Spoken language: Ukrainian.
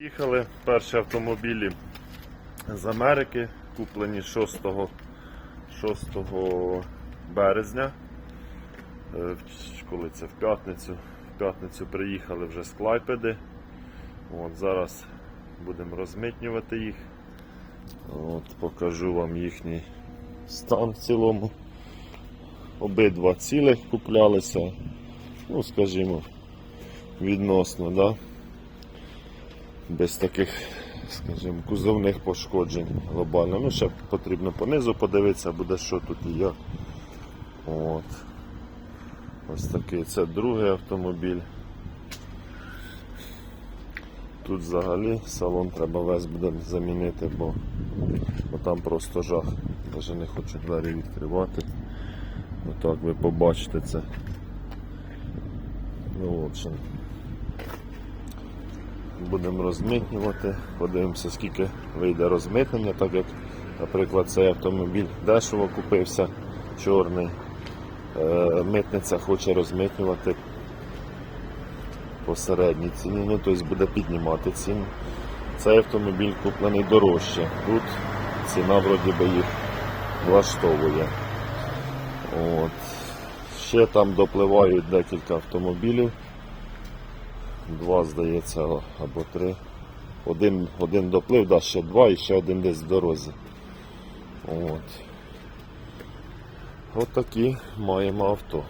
Їхали перші автомобілі з Америки, куплені 6, 6 березня. Е, Коли це в п'ятницю. В п'ятницю приїхали вже з Клайпеди. От, зараз будемо розмитнювати їх. От, покажу вам їхній стан в цілому. Обидва цілих куплялися. Ну, скажімо, відносно, да? Без таких, скажімо, кузовних пошкоджень глобально. Ну, ще потрібно понизу подивитися, буде що тут і як. От. Ось такий це другий автомобіль. Тут взагалі салон треба весь буде замінити, бо, бо там просто жах. Навіть не хочу двері відкривати. Отак ви побачите це. Ну, в общем будемо розмитнювати, подивимося, скільки вийде розмитнення, так як, наприклад, цей автомобіль дешево купився, чорний. Е, Митниця хоче розмитнювати по середній ціні, ну тобто буде піднімати ціну. Цей автомобіль куплений дорожче. Тут ціна вроді би їх влаштовує. От. Ще там допливають декілька автомобілів два, здається, або три. Один, один доплив, да, ще два і ще один десь в дорозі. От. От такі маємо авто.